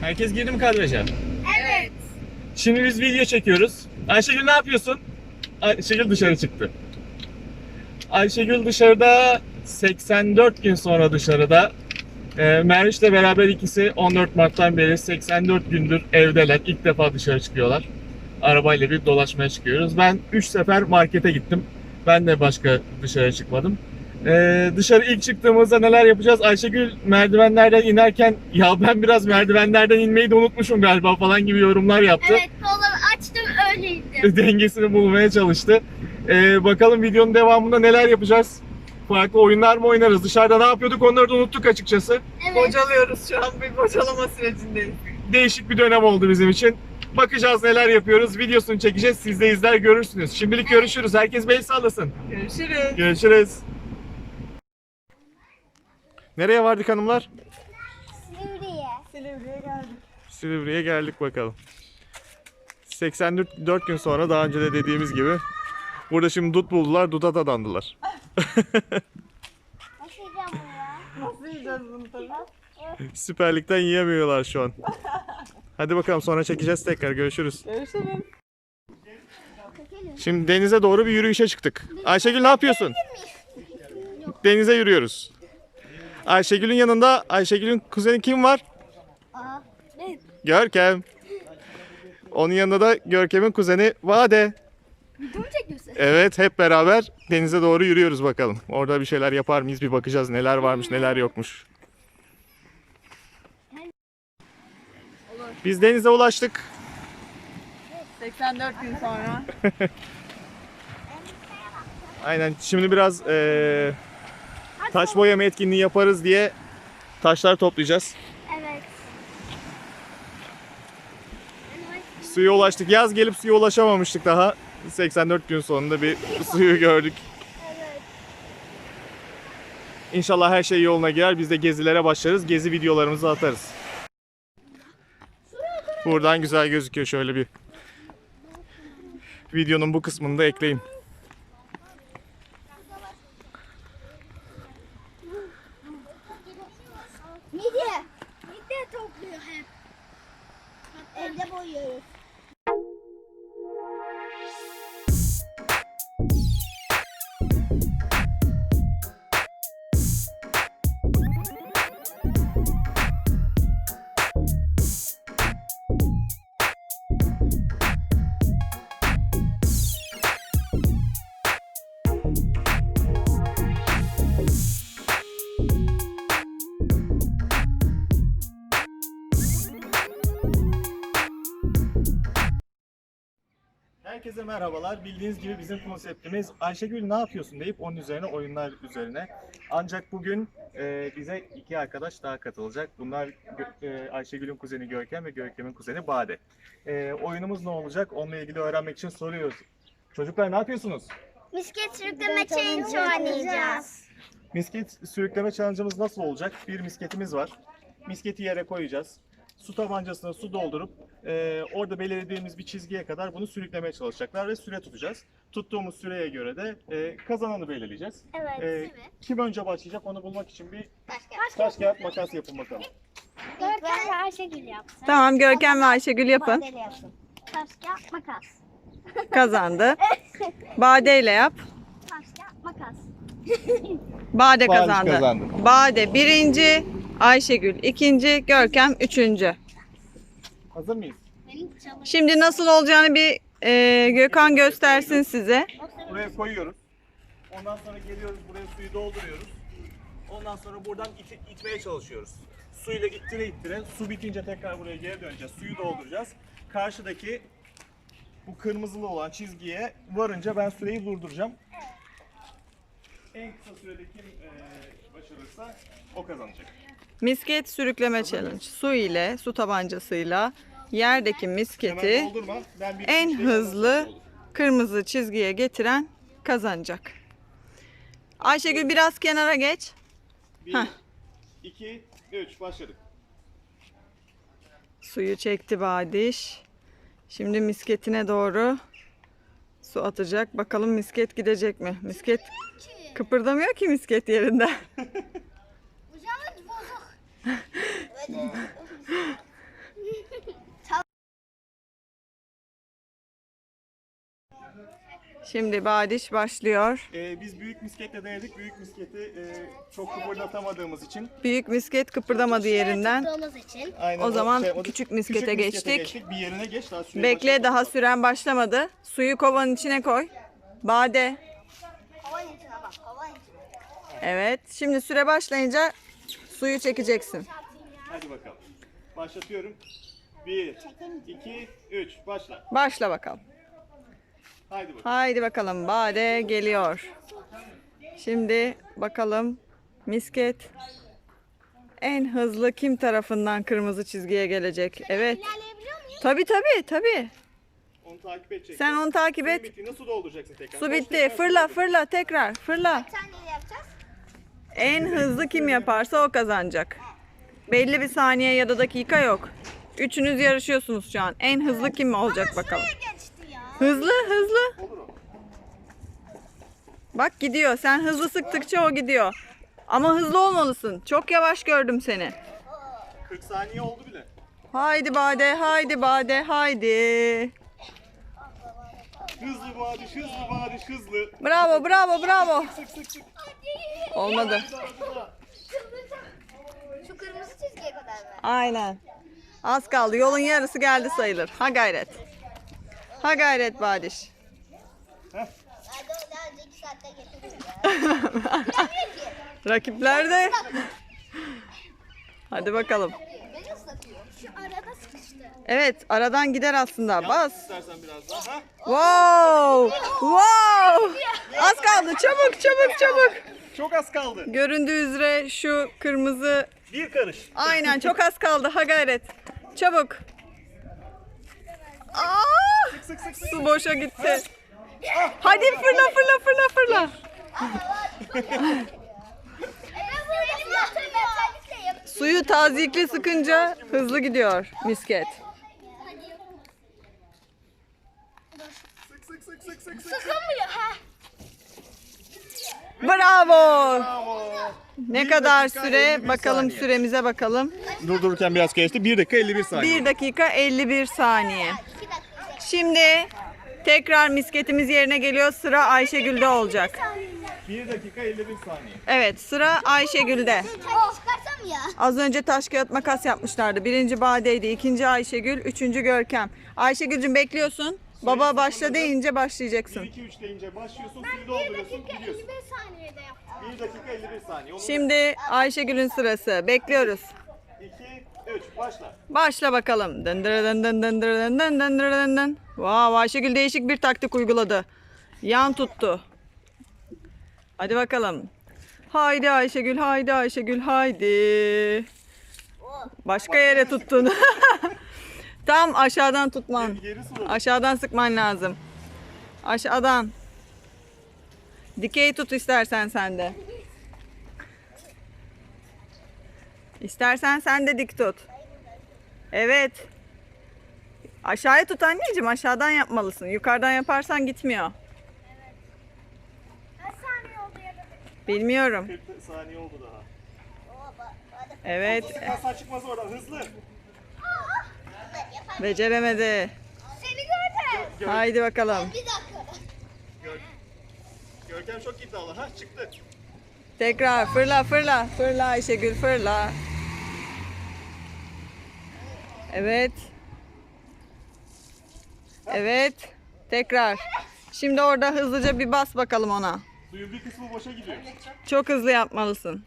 Herkes girdi mi kadraja? Evet. Şimdi biz video çekiyoruz. Ayşegül ne yapıyorsun? Ayşegül dışarı çıktı. Ayşegül dışarıda 84 gün sonra dışarıda. E, Meriç'le beraber ikisi 14 Mart'tan beri 84 gündür evdeler. İlk defa dışarı çıkıyorlar. Arabayla bir dolaşmaya çıkıyoruz. Ben 3 sefer markete gittim. Ben de başka dışarı çıkmadım. E, dışarı ilk çıktığımızda neler yapacağız? Ayşegül merdivenlerden inerken ya ben biraz merdivenlerden inmeyi de unutmuşum galiba falan gibi yorumlar yaptı Evet kolları açtım öyleydi. dengesini bulmaya çalıştı. Ee, bakalım videonun devamında neler yapacağız? Farklı oyunlar mı oynarız? Dışarıda ne yapıyorduk onları da unuttuk açıkçası. Evet. Bocalıyoruz şu an bir bocalama sürecindeyiz. Değişik bir dönem oldu bizim için. Bakacağız neler yapıyoruz. Videosunu çekeceğiz. Siz de izler görürsünüz. Şimdilik görüşürüz. Herkes bey sallasın. Görüşürüz. Görüşürüz. Nereye vardık hanımlar? Sivriye. Silivri'ye geldik. Silivri'ye geldik bakalım. 84 gün sonra daha önce de dediğimiz gibi burada şimdi dut buldular, duda dadandılar. Nasıl yiyeceğim bunu ya? Nasıl yiyeceğiz bunu tabii? Süper Lig'den yiyemiyorlar şu an. Hadi bakalım sonra çekeceğiz tekrar görüşürüz. Görüşürüz. Şimdi denize doğru bir yürüyüşe çıktık. Ayşegül ne yapıyorsun? Denize yürüyoruz. Ayşegül'ün yanında Ayşegül'ün kuzeni kim var? Görkem. Onun yanında da Görkem'in kuzeni Vade. Video mu çekiyorsun? Evet hep beraber denize doğru yürüyoruz bakalım. Orada bir şeyler yapar mıyız bir bakacağız neler varmış neler yokmuş. Biz denize ulaştık. 84 gün sonra. Aynen şimdi biraz eee, taş boyama etkinliği yaparız diye taşlar toplayacağız. Evet. Suya ulaştık. Yaz gelip suya ulaşamamıştık daha. 84 gün sonunda bir suyu gördük. Evet. İnşallah her şey yoluna girer. Biz de gezilere başlarız. Gezi videolarımızı atarız. Buradan güzel gözüküyor şöyle bir. Videonun bu kısmını da ekleyeyim. Midye. Midye topluyor hep. Evde boyuyoruz. Herkese merhabalar. Bildiğiniz gibi bizim konseptimiz Ayşegül ne yapıyorsun deyip onun üzerine oyunlar üzerine. Ancak bugün e, bize iki arkadaş daha katılacak. Bunlar e, Ayşegül'ün kuzeni Görkem ve Görkem'in kuzeni Bade. E, oyunumuz ne olacak? Onunla ilgili öğrenmek için soruyoruz. Çocuklar ne yapıyorsunuz? Misket sürükleme challenge oynayacağız. Misket sürükleme challenge'ımız nasıl olacak? Bir misketimiz var. Misketi yere koyacağız. Su tabancasına su doldurup e, orada belirlediğimiz bir çizgiye kadar bunu sürüklemeye çalışacaklar ve süre tutacağız. Tuttuğumuz süreye göre de e, kazananı belirleyeceğiz. Evet. E, kim önce başlayacak onu bulmak için bir Taş taş kağıt makas yapın bakalım. Görkem ve Ayşegül yapsın. Tamam Görkem ve Ayşegül yapın. Yapsın. Taş kağıt makas. Kazandı. Bade ile yap. Taş kağıt makas. Bade kazandı. Bade birinci, Ayşegül ikinci, Görkem üçüncü. Hazır mıyız? Şimdi nasıl olacağını bir e, Gökhan göstersin size. Buraya koyuyoruz. Ondan sonra geliyoruz buraya suyu dolduruyoruz. Ondan sonra buradan iti- itmeye çalışıyoruz. Suyla ittire ittire. Su bitince tekrar buraya geri döneceğiz. Suyu dolduracağız. Karşıdaki bu kırmızılı olan çizgiye varınca ben süreyi durduracağım. En kısa sürede kim eee, başarırsa o kazanacak. Misket sürükleme challenge. Su ile, su tabancasıyla yerdeki misketi en hızlı kırmızı çizgiye getiren kazanacak. Ayşegül biraz kenara geç. Bir, Heh. iki, üç. Başladık. Suyu çekti Badiş. Şimdi misketine doğru Su atacak. Bakalım misket gidecek mi? Misket kıpırdamıyor ki misket yerinde. Şimdi badiş başlıyor. Ee, biz büyük misketle denedik. Büyük misketi e, çok kıpırdatamadığımız için. Büyük misket kıpırdamadı yerinden. Tuttuğumuz için. Aynen O zaman yapamadık. küçük miskete geçtik. geçtik. Bir yerine geç daha süre Bekle daha süren başlamadı. Suyu kovanın içine koy. Bade. Kovan içine bak. Kovan içine. Evet. Şimdi süre başlayınca suyu çekeceksin. Hadi bakalım. Başlatıyorum. 1, 2, 3. Başla. Başla bakalım. Haydi bakalım. Haydi bakalım. Bade geliyor. Şimdi bakalım misket en hızlı kim tarafından kırmızı çizgiye gelecek? Evet. Tabii tabii tabii. Onu takip edeceksin. Sen onu takip et. bittiğinde su dolduracaksın tekrar. Su bitti. Fırla su fırla tekrar fırla. Bir saniye yapacağız. En hızlı kim yaparsa o kazanacak. Belli bir saniye ya da dakika yok. Üçünüz yarışıyorsunuz şu an. En hızlı kim olacak bakalım. Geçti ya. Hızlı hızlı. Bak gidiyor. Sen hızlı sıktıkça o gidiyor. Ama hızlı olmalısın. Çok yavaş gördüm seni. 40 saniye oldu bile. Haydi Bade, haydi Bade, haydi. Hızlı bağırış, hızlı bağırış, hızlı. Bravo, bravo, bravo. Sık sık sık. Olmadı. Şu kırmızı çizgiye kadar mı? Aynen. Az kaldı. Yolun yarısı geldi sayılır. Ha gayret. Ha gayret Badiş. Ya. Rakipler de. Hadi bakalım. Şu arada sıkıştı. Evet, aradan gider aslında. Yap Bas. istersen biraz daha. Ha? Wow! Wow! Az kaldı. Çabuk, çabuk, çabuk. Çok az kaldı. Göründüğü üzere şu kırmızı Bir karış. Aynen çok az kaldı. Ha gayret. Çabuk. Aa! Sık sık sık. Su boşa gitti. Hadi fırla fırla fırla fırla. Ben bunu elimle atarım. Ben terlikle yapayım. Suyu tazikli sıkınca hızlı gidiyor misket. Sık sık sık sık sık sık. Sıkamıyor. Ha. Bravo. Bravo. Ne Bir kadar dakika, süre? 51 Bakalım saniye. süremize bakalım. Durdururken biraz geçti. 1 dakika 51 saniye. 1 dakika 51 saniye. İki dakika. Şimdi tekrar misketimiz yerine geliyor. Sıra Ayşegül'de olacak. 1 dakika 51 saniye. Evet sıra Ayşegül'de. Terlik çıkarsam ya. Az önce taş kağıt makas yapmışlardı. Birinci Bade'ydi, ikinci Ayşegül, üçüncü Görkem. Ayşegül'cüm bekliyorsun. Baba başla deyince 1 başlayacaksın. 2 3 deyince başlıyorsun, suyu dolduruyorsun, gidiyorsun. saniyede yaptım. 1 dakika 51 saniye. Olur. Şimdi Ayşegül'ün sırası. Bekliyoruz. 2 başla. Başla bakalım. Dındırı dın dın dın dın Ayşegül değişik bir taktik uyguladı. Yan tuttu. Hadi bakalım. Haydi Ayşegül, haydi Ayşegül, haydi. Başka yere tuttun. Tam aşağıdan tutman. Aşağıdan sıkman lazım. Aşağıdan. Dikey tut istersen sen de. İstersen sen de dik tut. Evet. Aşağıya tut anneciğim. Aşağıdan yapmalısın. Yukarıdan yaparsan gitmiyor. Kaç saniye oldu ya da? Bilmiyorum. 40 saniye oldu daha. Evet. Kaslar çıkmaz oradan hızlı. Beceremedi. Seni gördüm. Haydi bakalım. Bir dakika. Gör. Görkem çok iddialı. Ha çıktı. Tekrar fırla fırla. Fırla Ayşegül fırla. Evet. Evet. Tekrar. Şimdi orada hızlıca bir bas bakalım ona. Suyun bir kısmı boşa gidiyor. Çok hızlı yapmalısın.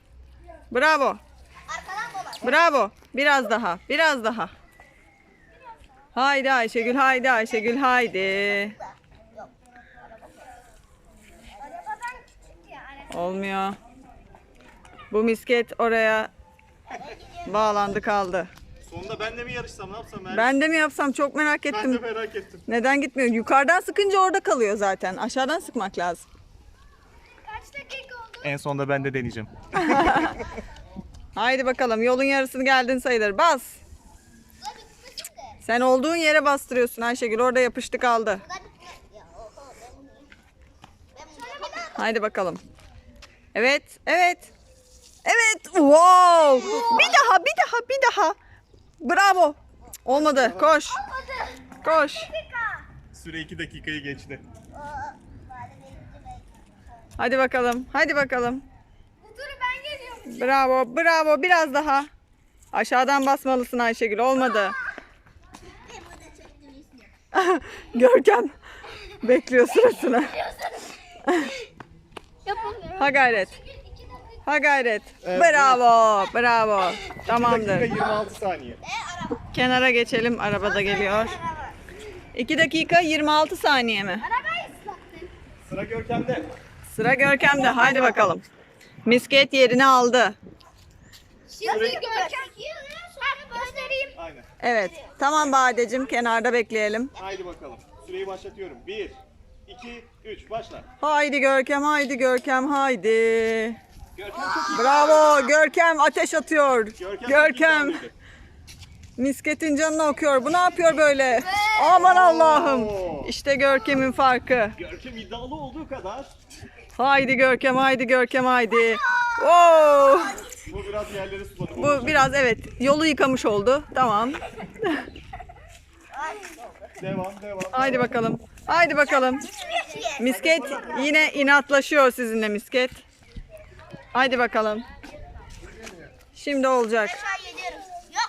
Bravo. Bravo. Biraz daha. Biraz daha. Haydi Ayşegül, haydi Ayşegül, haydi. Olmuyor. Bu misket oraya bağlandı kaldı. Sonunda ben de mi yarışsam ne yapsam ben? Ben de mi yapsam çok merak Ben de ettim. merak ettim. Neden gitmiyor? Yukarıdan sıkınca orada kalıyor zaten. Aşağıdan sıkmak lazım. Kaç dakika oldu? En sonunda ben de deneyeceğim. Haydi bakalım yolun yarısını geldin sayılır. Bas. De. Sen olduğun yere bastırıyorsun Ayşegül. Orada yapıştı kaldı. Ya Haydi bakalım. Evet, evet. Evet. Wow. Bir daha, bir daha, bir daha. Bravo. Olmadı. Koş. Koş. Süre 2 dakikayı geçti. Hadi bakalım. Hadi bakalım. Dur ben geliyorum. Bravo, bravo. Biraz daha. Aşağıdan basmalısın Ayşegül. Olmadı. Görkem bekliyor sırasını. Ha gayret. Ha gayret. Evet, Bravo, bravo. 2 Tamamdır. dakika 26 saniye. E. Kenara geçelim. Araba da geliyor. Araba. 2 dakika 26 saniye mi? Arabayı ıslattın. Sıra Görkem'de. Sıra Görkem'de. Haydi bakalım. Misket yerini aldı. Şimdi Görkem. Göstereyim. Aynen. Evet. Tamam Badecim kenarda bekleyelim. Haydi bakalım. Süreyi başlatıyorum. 1, 2, 3 başla. Haydi Görkem, haydi Görkem, haydi. Görkem çok iyi. Bravo Görkem ateş atıyor. Görkem. Misketin canını okuyor. Bu ne yapıyor böyle? Aman Allah'ım. İşte Görkem'in farkı. Görkem iddialı olduğu kadar Haydi Görkem, haydi Görkem, haydi. Oo! bu biraz yerleri suladı. Bu biraz evet yolu yıkamış oldu. Tamam. Devam, devam. Haydi bakalım. Haydi bakalım. Misket yine inatlaşıyor sizinle misket. Haydi bakalım. Şimdi olacak.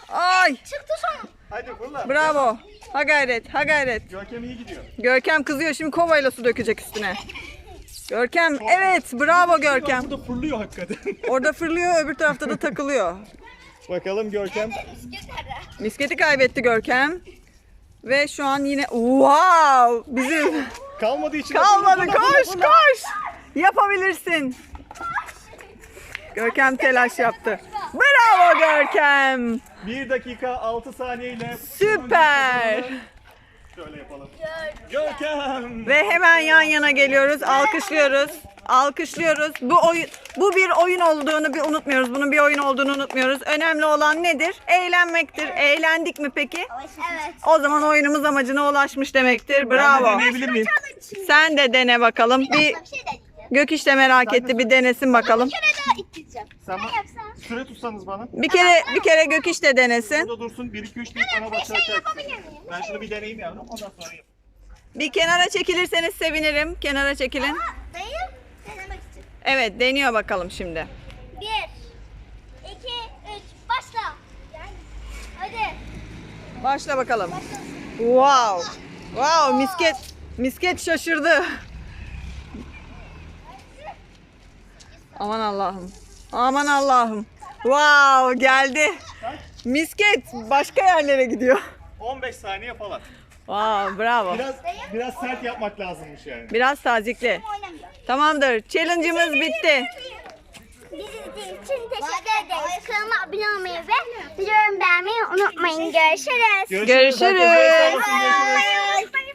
Ay! Çıktı son. Haydi fırla. Bravo. Ha gayret, ha gayret. Görkem iyi gidiyor. Görkem kızıyor şimdi kovayla su dökecek üstüne. Görkem evet bravo Görkem. Burada fırlıyor hakikaten. Orada fırlıyor öbür tarafta da takılıyor. Bakalım Görkem. Misketi kaybetti Görkem. Ve şu an yine wow bizim Kalmadı içinde. kalmadı Fırla, fırla, koş fırla. koş yapabilirsin. Görkem telaş yaptı. Bravo Görkem. 1 dakika 6 saniye ile Süper. Şöyle yapalım. Görkem. Ve hemen yan yana geliyoruz. Alkışlıyoruz. Alkışlıyoruz. Bu oyun bu bir oyun olduğunu bir unutmuyoruz. Bunun bir oyun olduğunu unutmuyoruz. Önemli olan nedir? Eğlenmektir. Eğlendik mi peki? Evet. O zaman oyunumuz amacına ulaşmış demektir. Ben de Bravo. deneyebilir miyim? Sen de dene bakalım. Bir Bir şey de Gökiş de merak etti. Bir denesin bakalım. Bir kere daha ittireceğim. Sen Ne bak- yapsam? Süre tutsanız bana. Bir kere bir kere Gökiş de denesin. Burada dursun. 1 2 3 deyip bana Bir şey başlayacaksın. yapabilir miyim? Ben şunu bir deneyeyim yavrum. Ondan sonra yap. Bir kenara çekilirseniz sevinirim. Kenara çekilin. Dayı denemek için. Evet, deniyor bakalım şimdi. Bir, iki, üç, başla. Hadi. Başla bakalım. Wow. Wow, misket misket şaşırdı. Aman Allah'ım. Aman Allah'ım. Wow, geldi. Misket başka yerlere gidiyor. 15 saniye falan. Wow, bravo. Biraz biraz sert yapmak lazımmış yani. Biraz tazikli. Tamamdır. Challenge'ımız bitti. Bizi izlediğiniz için teşekkür ederiz. Kanalıma abone olmayı ve videomu beğenmeyi unutmayın. Görüşürüz. Görüşürüz. Herkese sağ olasın, görüşürüz.